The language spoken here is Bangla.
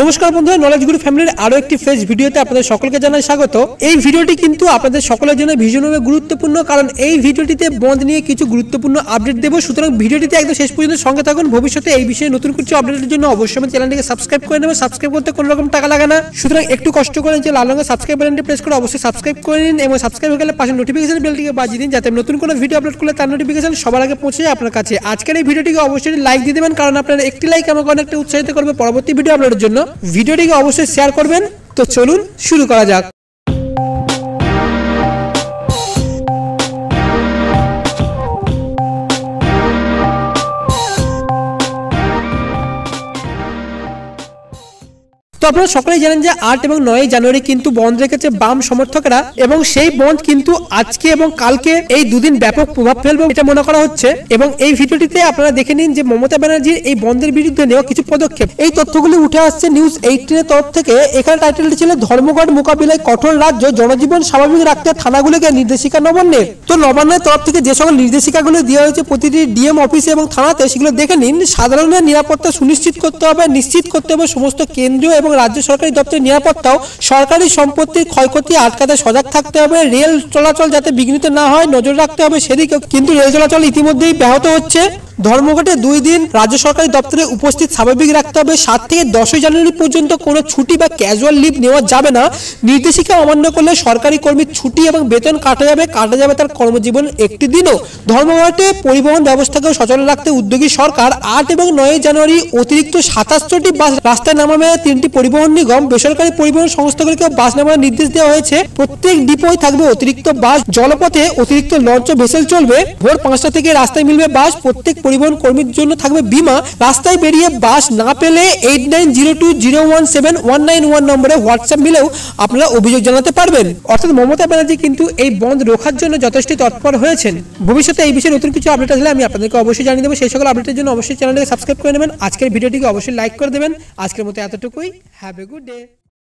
নমস্কার বন্ধুরা নলেজ গুরু ফ্যামিলির আরও একটি ফ্রেশ ভিডিওতে আপনাদের সকলকে জানাই স্বাগত। এই ভিডিওটি কিন্তু আপনাদের সকলের জন্য ভীষণভাবে গুরুত্বপূর্ণ, কারণ এই ভিডিওটিতে বন্ধ নিয়ে কিছু গুরুত্বপূর্ণ আপডেট দেবো। সুতরাং ভিডিওটিতে একদম শেষ পর্যন্ত সঙ্গে থাকুন। ভবিষ্যতে এই বিষয়ে নতুন কিছু আপডেটের জন্য অবশ্যই আমার চ্যানেলটিকে সাবস্ক্রাইব করে নেবেন। সাবস্ক্রাইব করতে কোনো রকম টাকা লাগে না। সুতরাং একটু কষ্ট করে যে লাল রঙের সাবস্ক্রাইব বাটনটি প্রেস করে অবশ্যই সাবস্ক্রাইব করে নিন এবং সাবস্ক্রাইব হয়ে গেলে পাশে নোটিফিকেশন বেলটিকে বাজিয়ে দিন, যাতে নতুন কোনো ভিডিও আপলোড করলে তার নোটিফিকেশন সবার আগে পৌঁছে আপনার কাছে। আজকের এই ভিডিওটিকে অবশ্যই লাইক দিয়ে দেবেন, কারণ আপনার একটি লাইক আমাকে অনেকটা উৎসাহিত করবে পরবর্তী ভিডিও আপলোডের জন্য। ভিডিওটিকে অবশ্যই শেয়ার করবেন। তো চলুন শুরু করা যাক। তো আপনারা সকলেই জানেন যে আট এবং নয় জানুয়ারি কিন্তু বন্ধ রেখেছে বাম সমর্থকরা এবং সেই বন্ধ কিন্তু আজকে এবং কালকে এই দুদিন ব্যাপক প্রভাব ফেলবে এটা মনে করা হচ্ছে। এবং এই ভিডিওটিতে আপনারা দেখে নিন যে মমতা ব্যানার্জির এই বন্ধের বিরুদ্ধে নেওয়া কিছু পদক্ষেপ। এই তথ্যগুলি উঠে আসছে নিউজ এইটিনের তরফ থেকে। এখানে টাইটেলটি ছিল, ধর্মঘট মোকাবিলায় কঠোর রাজ্য জনজীবন স্বাভাবিক রাখতে থানাগুলিকে নির্দেশিকা নবান্নের তো নবান্নের তরফ থেকে যে সকল নির্দেশিকাগুলো দেওয়া হয়েছে প্রতিটি ডিএম অফিসে এবং থানাতে, সেগুলো দেখে নিন। সাধারণের নিরাপত্তা সুনিশ্চিত করতে হবে, নিশ্চিত করতে হবে সমস্ত কেন্দ্রীয় এবং রাজ্য সরকারি দপ্তরের নিরাপত্তাও সরকারি সম্পত্তির ক্ষয়ক্ষতি আটকাতে সজাগ থাকতে হবে। রেল চলাচল যাতে বিঘ্নিত না হয়, নজর রাখতে হবে সেদিকে কিন্তু রেল চলাচল ইতিমধ্যেই ব্যাহত হচ্ছে। ধর্মঘটে দুই দিন রাজ্য সরকারি দপ্তরে উপস্থিত স্বাভাবিক রাখতে হবে। সাত থেকে দশই জানুয়ারি পর্যন্ত কোনো ছুটি বা ক্যাজুয়াল লিভ নেওয়া যাবে না। নির্দেশিকা অমান্য করলে সরকারি কর্মীর ছুটি এবং বেতন কাটা যাবে কাটা যাবে তার কর্মজীবন একটি দিনও। ধর্মঘটে পরিবহন ব্যবস্থাকেও সচল রাখতে উদ্যোগী সরকার আট এবং নয় জানুয়ারি অতিরিক্ত সাতাশটি বাস রাস্তায় নামাবে। তিনটি পরিবহন নিগম, বেসরকারি পরিবহন সংস্থাগুলিকে বাস নামানোর নির্দেশ দেওয়া হয়েছে। প্রত্যেক ডিপোয় থাকবে অতিরিক্ত বাস, জলপথে অতিরিক্ত লঞ্চ ভেসেল চলবে। ভোর পাঁচটা থেকে রাস্তায় মিলবে বাস। প্রত্যেক পরিবহন কর্মীর জন্য থাকবে বিমা। রাস্তায় বেরিয়ে বাস না পেলে eight nine zero two zero one seven one nine one নম্বরে হোয়াটসঅ্যাপ মিলেও আপনারা অভিযোগ জানাতে পারবেন। অর্থাৎ মমতা ব্যানার্জি কিন্তু এই বন্ধ রোখার জন্য যথেষ্ট তৎপর হয়েছেন। ভবিষ্যতে এই বিষয়ে নতুন কিছু আপডেট আসলে আমি আপনাদেরকে অবশ্যই জানিয়ে দেবো। সেই সকল আপডেটের জন্য অবশ্যই চ্যানেলটিকে সাবস্ক্রাইব করে নেবেন। আজকের ভিডিওটিকে অবশ্যই লাইক করে দেবেন। আজকের মতো এতটুকুই। Have a good day